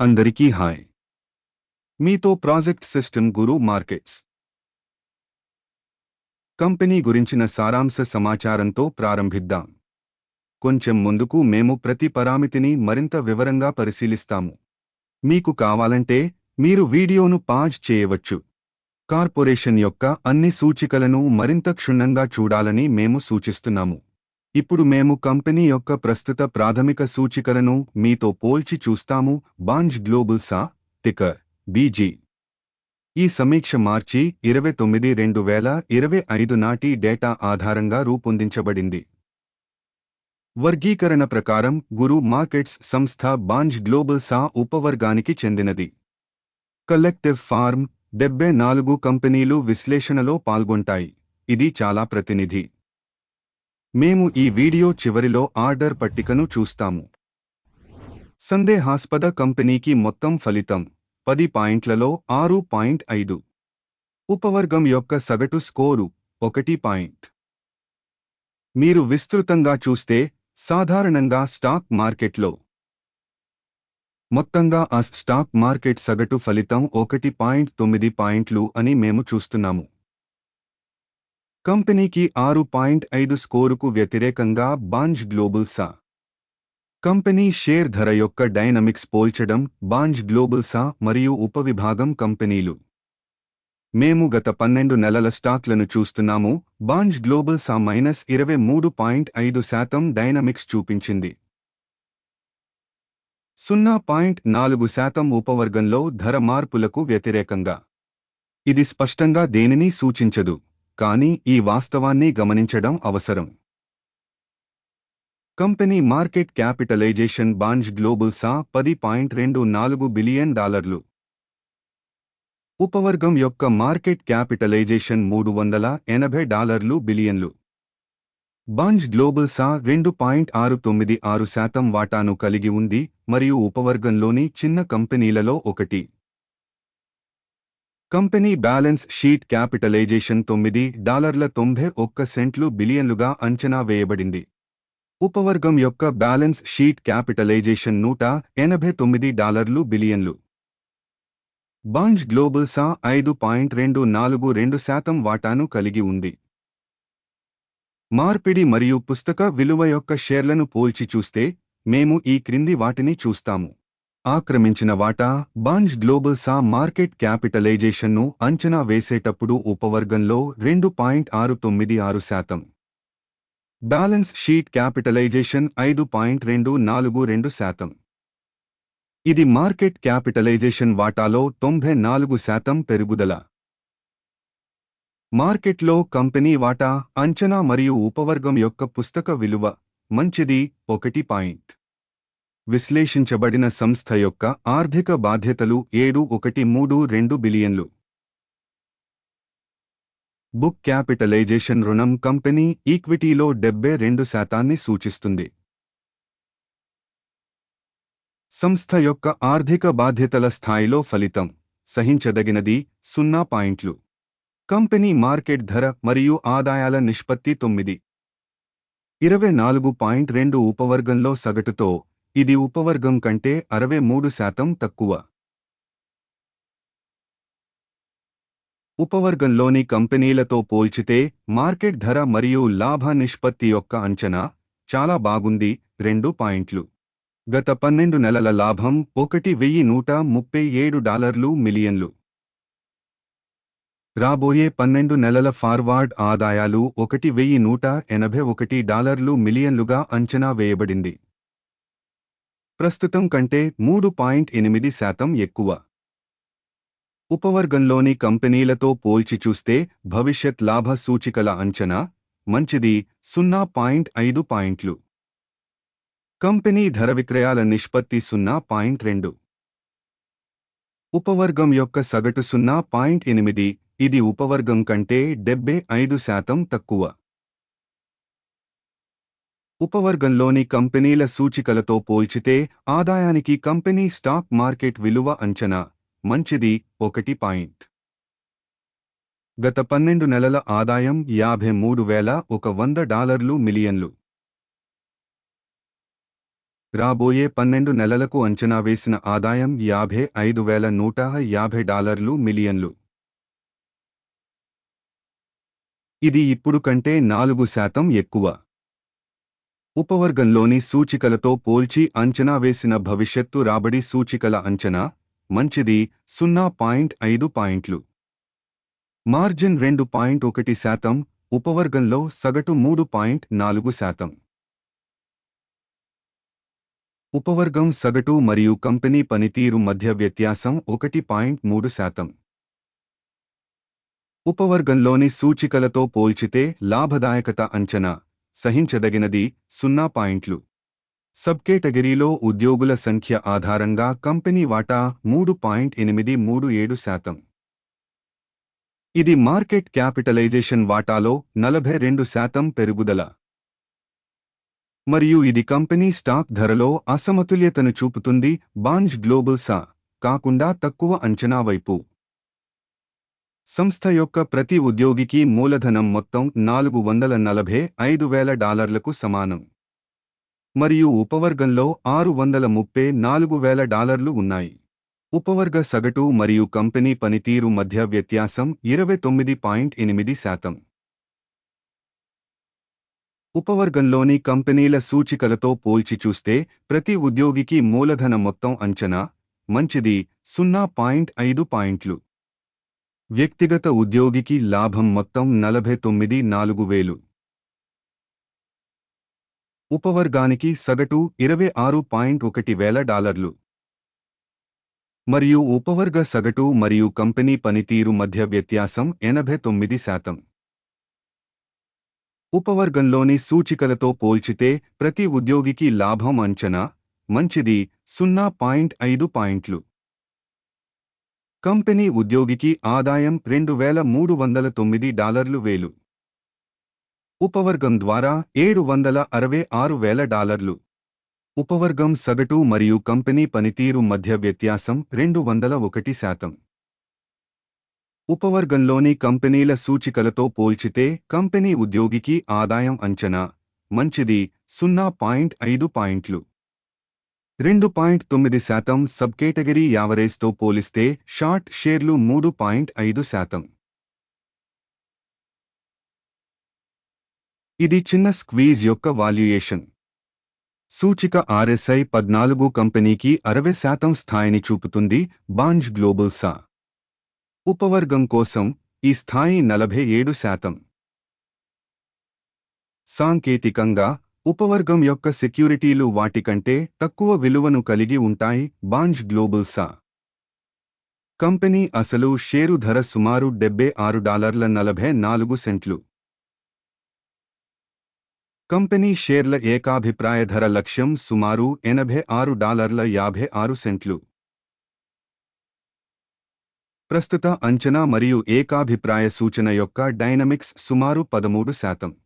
అందరికీ హాయ్. మీతో project system guru markets. Company గురించిన సారాంశ సమాచారంతో ప్రారంభిద్దాం. కొంచెం ముందుకు మేము ప్రతి పరామితిని మరింత వివరంగా పరిశీలిస్తాము. మీకు కావాలంటే మీరు వీడియోను పాజ్ చేయవచ్చు. కార్పొరేషన్ యొక్క అన్ని సూచికలను మరింత క్షుణ్ణంగా చూడాలని మేము సూచిస్తున్నాము. ఇప్పుడు మేము కంపెనీ యొక్క ప్రస్తుత ప్రాథమిక సూచికలను మీతో పోల్చి చూస్తాము. Bunge global SA ticker BG. ఈ సమీక్ష మార్చి ఇరవై తొమ్మిది రెండు వేల ఇరవై ఐదు నాటి డేటా ఆధారంగా రూపొందించబడింది. వర్గీకరణ ప్రకారం గురు మార్కెట్స్ సంస్థ బాంజ్ గ్లోబల్ సా ఉపవర్గానికి చెందినది. కలెక్టివ్ ఫార్మ్ డెబ్బై నాలుగు కంపెనీలు విశ్లేషణలో పాల్గొంటాయి. ఇది చాలా ప్రతినిధి. మేము ఈ వీడియో చివరిలో ఆర్డర్ పట్టికను చూస్తాము. సందేహాస్పద కంపెనీకి మొత్తం ఫలితం పది పాయింట్లలో ఆరు పాయింట్ ఐదు. ఉపవర్గం యొక్క సగటు స్కోరు ఒకటి పాయింట్. మీరు విస్తృతంగా చూస్తే సాధారణంగా స్టాక్ మార్కెట్లో మొత్తంగా ఆ స్టాక్ మార్కెట్ సగటు ఫలితం ఒకటి పాయింట్ తొమ్మిది పాయింట్లు అని మేము చూస్తున్నాము. కంపెనీకి ఆరు పాయింట్ ఐదు స్కోరుకు వ్యతిరేకంగా Bunge global SA. Company share ధర యొక్క డైనమిక్స్ పోల్చడం బాంజ్ గ్లోబల్ సా మరియు ఉపవిభాగం కంపెనీలు. మేము గత పన్నెండు నెలల స్టాక్లను చూస్తున్నాము బాంజ్ గ్లోబల్ సా మైనస్ ఇరవై మూడు పాయింట్ ఐదు శాతం డైనమిక్స్ చూపించింది. సున్నా పాయింట్ నాలుగు శాతం ఉపవర్గంలో ధర మార్పులకు వ్యతిరేకంగా. ఇది స్పష్టంగా దేనిని సూచించదు. కానీ ఈ వాస్తవాన్ని గమనించడం అవసరం. Company market capitalization Bunge global SA పది పాయింట్ రెండు నాలుగు బిలియన్ డాలర్లు. ఉపవర్గం యొక్క మార్కెట్ క్యాపిటలైజేషన్ మూడు వందల ఎనభై డాలర్లు బిలియన్లు. బాంజ్ గ్లోబల్ సా రెండు పాయింట్ ఆరు తొమ్మిది ఆరు శాతం వాటాను కలిగి ఉంది మరియు ఉపవర్గంలోని చిన్న కంపెనీలలో ఒకటి. కంపెనీ బ్యాలెన్స్ షీట్ క్యాపిటలైజేషన్ తొమ్మిది డాలర్ల తొంభై ఒక్క సెంట్లు బిలియన్లుగా అంచనా వేయబడింది. ఉపవర్గం యొక్క బ్యాలెన్స్ షీట్ క్యాపిటలైజేషన్ నూట ఎనభై తొమ్మిది డాలర్లు బిలియన్లు. బాంజ్ గ్లోబల్ సా ఐదు పాయింట్ రెండు నాలుగు రెండు శాతం వాటాను కలిగి ఉంది. మార్పిడి మరియు పుస్తక విలువ యొక్క షేర్లను పోల్చి చూస్తే మేము ఈ క్రింది వాటిని చూస్తాము. ఆక్రమించిన వాటా బాంజ్ గ్లోబల్ సా మార్కెట్ క్యాపిటలైజేషన్ను అంచనా వేసేటప్పుడు ఉపవర్గంలో రెండు పాయింట్ ఆరు తొమ్మిది ఆరు శాతం. బ్యాలెన్స్ షీట్ క్యాపిటలైజేషన్ ఐదు పాయింట్ రెండు నాలుగు రెండు శాతం. ఇది మార్కెట్ క్యాపిటలైజేషన్ వాటాలో తొంభై నాలుగు శాతం పెరుగుదల. మార్కెట్లో కంపెనీ వాటా అంచనా మరియు ఉపవర్గం యొక్క పుస్తక విలువ మంచిది ఒకటి పాయింట్. విశ్లేషించబడిన సంస్థ యొక్క ఆర్థిక బాధ్యతలు ఏడు ఒకటి మూడు రెండు బిలియన్లు. బుక్ క్యాపిటలైజేషన్ రుణం కంపెనీ ఈక్విటీలో డెబ్బై రెండు శాతాన్ని సూచిస్తుంది. సంస్థ యొక్క ఆర్థిక బాధ్యతల స్థాయిలో ఫలితం సహించదగినది సున్నా పాయింట్లు. కంపెనీ మార్కెట్ ధర మరియు ఆదాయాల నిష్పత్తి తొమ్మిది. ఇరవై నాలుగు పాయింట్ రెండు ఉపవర్గంలో సగటుతో ఇది ఉపవర్గం కంటే అరవై మూడు శాతం తక్కువ. ఉపవర్గంలోని కంపెనీలతో పోల్చితే మార్కెట్ ధర మరియు లాభ నిష్పత్తి యొక్క అంచనా చాలా బాగుంది. రెండు పాయింట్లు. గత పన్నెండు నెలల లాభం ఒకటి వెయ్యి నూట ముప్పై ఏడు డాలర్లు మిలియన్లు. రాబోయే పన్నెండు నెలల ఫార్వార్డ్ ఆదాయాలు ఒకటి వెయ్యి నూట ఎనభై ఒకటి డాలర్లు మిలియన్లుగా అంచనా వేయబడింది. ప్రస్తుతం కంటే మూడు పాయింట్ ఎనిమిది శాతం ఎక్కువ. ఉపవర్గంలోని కంపెనీలతో పోల్చి చూస్తే భవిష్యత్ లాభ సూచికల అంచనా మంచిది సున్నా పాయింట్ ఐదు పాయింట్లు. కంపెనీ ధర విక్రయాల నిష్పత్తి సున్నా పాయింట్ రెండు. ఉపవర్గం యొక్క సగటు సున్నా పాయింట్ ఎనిమిది ఇది ఉపవర్గం కంటే డెబ్బై ఐదు శాతం తక్కువ. ఉపవర్గంలోని కంపెనీల సూచికలతో పోల్చితే ఆదాయానికి కంపెనీ స్టాక్ మార్కెట్ విలువ అంచనా. మంచిది ఒకటి పాయింట్. గత పన్నెండు నెలల ఆదాయం యాభై మూడు వేల ఒక వంద డాలర్లు మిలియన్లు. రాబోయే పన్నెండు నెలలకు అంచనా వేసిన ఆదాయం యాభై ఐదు వేల నూట యాభై డాలర్లు మిలియన్లు. ఇది ఇప్పుడు కంటే నాలుగు శాతం ఎక్కువ. ఉపవర్గంలోని సూచికలతో పోల్చి అంచనా వేసిన భవిష్యత్తు రాబడి సూచికల అంచనా? మంచిది సున్నా పాయింట్ ఐదు పాయింట్లు. మార్జిన్ రెండు పాయింట్ ఒకటి శాతం ఉపవర్గంలో సగటు మూడు పాయింట్ నాలుగు శాతం. ఉపవర్గం సగటు మరియు కంపెనీ పనితీరు మధ్య వ్యత్యాసం ఒకటి పాయింట్ మూడు శాతం. ఉపవర్గంలోని సూచికలతో పోల్చితే లాభదాయకత అంచనా. సహించదగినది సున్నా పాయింట్లు. సబ్ కేటగిరీలో ఉద్యోగుల సంఖ్య ఆధారంగా కంపెనీ వాటా మూడు పాయింట్ ఎనిమిది మూడు ఏడు శాతం. ఇది మార్కెట్ క్యాపిటలైజేషన్ వాటాలో నలభై రెండు శాతం పెరుగుదల. మరియు ఇది కంపెనీ స్టాక్ ధరలో అసమతుల్యతను చూపుతుంది బాంజ్ గ్లోబల్ సా కాకుండా తక్కువ అంచనా వైపు. సంస్థ యొక్క ప్రతి ఉద్యోగికి మూలధనం మొత్తం నాలుగు వందల నలభై ఐదు వేల డాలర్లకు సమానం. మరియు ఉపవర్గంలో ఆరు వందల ముప్పై నాలుగు వేల డాలర్లు ఉన్నాయి. ఉపవర్గ సగటు మరియు కంపెనీ పనితీరు మధ్య వ్యత్యాసం ఇరవై తొమ్మిది పాయింట్ ఎనిమిది శాతం. ఉపవర్గంలోని కంపెనీల సూచికలతో పోల్చి చూస్తే ప్రతి ఉద్యోగికి మూలధన మొత్తం అంచనా మంచిది సున్నా పాయింట్ ఐదు పాయింట్లు. వ్యక్తిగత ఉద్యోగికి లాభం మొత్తం నలభై తొమ్మిది నాలుగు వేలు. ఉపవర్గానికి సగటు ఇరవై ఆరు పాయింట్ ఒకటి వేల డాలర్లు. మరియు ఉపవర్గ సగటు మరియు కంపెనీ పనితీరు మధ్య వ్యత్యాసం ఎనభై తొమ్మిది శాతం. ఉపవర్గంలోని సూచికలతో పోల్చితే ప్రతి ఉద్యోగికి లాభం అంచనా మంచిది సున్నా పాయింట్ ఐదు పాయింట్లు. కంపెనీ ఉద్యోగికి ఆదాయం రెండు వేల మూడు వందల తొమ్మిది డాలర్లు వేలు. ఉపవర్గం ద్వారా ఏడు వందల అరవై ఆరు వేల డాలర్లు. ఉపవర్గం సగటు మరియు కంపెనీ పనితీరు మధ్య వ్యత్యాసం రెండు వందల ఒకటి శాతం. ఉపవర్గంలోని కంపెనీల సూచికలతో పోల్చితే కంపెనీ ఉద్యోగికి ఆదాయం అంచనా మంచిది సున్నా పాయింట్ ఐదు పాయింట్లు. రెండు పాయింట్ తొమ్మిది శాతం సబ్ కేటగిరీ యావరేజ్తో పోలిస్తే షార్ట్ షేర్లు మూడు పాయింట్ ఐదు శాతం. ఇది చిన్న స్క్వీజ్ యొక్క వాల్యుయేషన్. సూచిక ఆర్ఎస్ఐ పద్నాలుగు కంపెనీకి అరవై శాతం స్థాయిని చూపుతుంది బాంజ్ గ్లోబల్ సా. ఉపవర్గం కోసం ఈ స్థాయి నలభై ఏడు శాతం. సాంకేతికంగా ఉపవర్గం యొక్క సెక్యూరిటీలు వాటికంటే తక్కువ విలువను కలిగి ఉంటాయి బాంజ్ గ్లోబల్ సా. కంపెనీ అసలు షేరు ధర సుమారు డెబ్బై ఆరు డాలర్ల నలభై నాలుగు సెంట్లు. కంపెనీ షేర్ల ఏకాభిప్రాయ ధర లక్ష్యం సుమారు ఎనభై ఆరు డాలర్ల యాభై ఆరు సెంట్లు. ప్రస్తుత అంచనా మరియు ఏకాభిప్రాయ సూచన యొక్క డైనమిక్స్ సుమారు పదమూడు శాతం.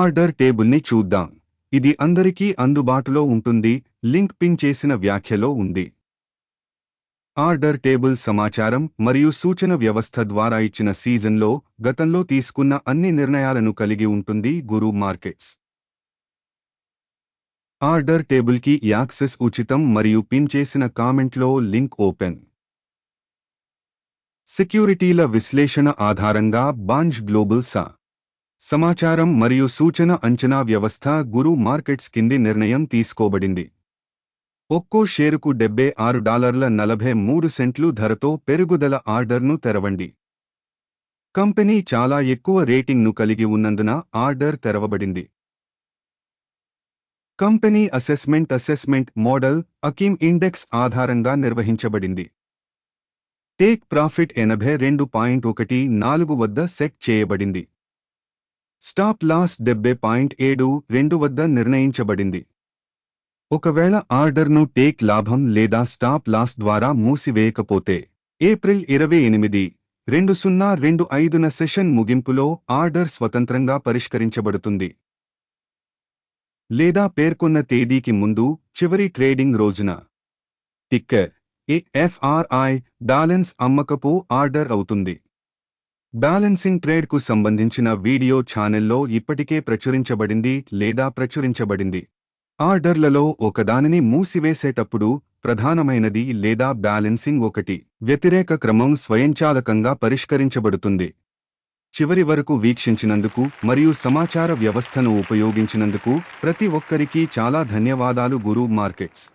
ఆర్డర్ టేబుల్ని చూద్దాం. ఇది అందరికీ అందుబాటులో ఉంటుంది లింక్ పిన్ చేసిన వ్యాఖ్యలో ఉంది. ఆర్డర్ టేబుల్ సమాచారం మరియు సూచన వ్యవస్థ ద్వారా ఇచ్చిన సీజన్లో గతంలో తీసుకున్న అన్ని నిర్ణయాలను కలిగి ఉంటుంది గురు మార్కెట్స్. ఆర్డర్ టేబుల్కి యాక్సెస్ ఉచితం మరియు పిన్ చేసిన కామెంట్లో లింక్ ఓపెన్. సెక్యూరిటీల విశ్లేషణ ఆధారంగా బాంజ్ గ్లోబల్ సా సమాచారం మరియు సూచన అంచనా వ్యవస్థ గురు మార్కెట్స్ కింది నిర్ణయం తీసుకోబడింది. ఒక్కో షేరుకు డెబ్బై ఆరు డాలర్ల నలభై మూడు సెంట్లు ధరతో పెరుగుదల ఆర్డర్ను తెరవండి. కంపెనీ చాలా ఎక్కువ రేటింగ్ను కలిగి ఉన్నందున ఆర్డర్ తెరవబడింది. కంపెనీ అసెస్మెంట్ అసెస్మెంట్ మోడల్ అకీమ్ ఇండెక్స్ ఆధారంగా నిర్వహించబడింది. టేక్ ప్రాఫిట్ ఎనభై రెండు పాయింట్ ఒకటి నాలుగు వద్ద సెట్ చేయబడింది. స్టాప్ లాస్ డెబ్బై పాయింట్ ఏడు రెండు వద్ద నిర్ణయించబడింది. ఒకవేళ ఆర్డర్ను టేక్ లాభం లేదా స్టాప్ లాస్ ద్వారా మూసివేయకపోతే ఏప్రిల్ ఇరవై ఎనిమిది రెండు సున్నా రెండు ఐదున సెషన్ ముగింపులో ఆర్డర్ స్వతంత్రంగా పరిష్కరించబడుతుంది. లేదా పేర్కొన్న తేదీకి ముందు చివరి ట్రేడింగ్ రోజున. టిక్కర్ ఏఎఫ్ఆర్ఐ బ్యాలెన్స్ అమ్మకపు ఆర్డర్ అవుతుంది. బ్యాలెన్సింగ్ ట్రేడ్కు సంబంధించిన వీడియో ఛానెల్లో ఇప్పటికే ప్రచురించబడింది లేదా ప్రచురించబడింది. ఆర్డర్లలో ఒకదానిని మూసివేసేటప్పుడు ప్రధానమైనది లేదా బ్యాలెన్సింగ్ ఒకటి. వ్యతిరేక క్రమం స్వయంచాలకంగా పరిష్కరించబడుతుంది. చివరి వరకు వీక్షించినందుకు మరియు సమాచార వ్యవస్థను ఉపయోగించినందుకు ప్రతి ఒక్కరికి చాలా ధన్యవాదాలు గురు మార్కెట్స్.